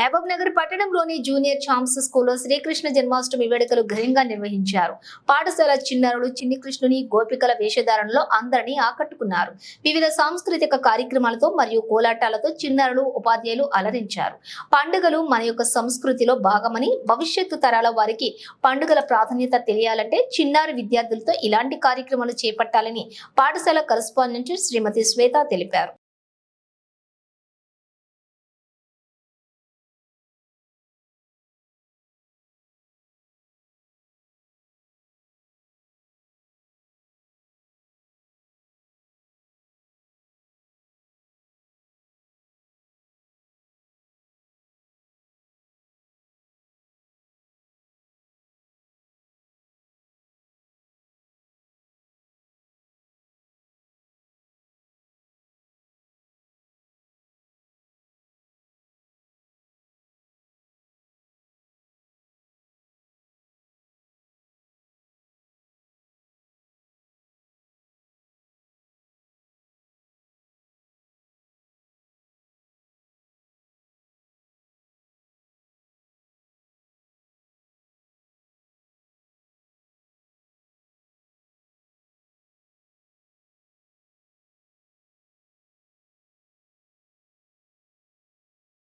మహబూబ్ నగర్ పట్టణంలోని జూనియర్ ఛాంస్ స్కూల్లో శ్రీకృష్ణ జన్మాష్టమి వేడుకలు ఘనంగా నిర్వహించారు. పాఠశాల చిన్నారులు చిన్ని కృష్ణుని గోపికల వేషధారణలో అందరినీ ఆకట్టుకున్నారు. వివిధ సాంస్కృతిక కార్యక్రమాలతో మరియు కోలాటాలతో చిన్నారులు ఉపాధ్యాయులు అలరించారు. పండుగలు మన యొక్క సంస్కృతిలో భాగమని భవిష్యత్తు తరాల వారికి పండుగల ప్రాధాన్యత తెలియాలంటే చిన్నారి విద్యార్థులతో ఇలాంటి కార్యక్రమాలు చేపట్టాలని పాఠశాల కరస్పాండెంట్ శ్రీమతి శ్వేత తెలిపారు.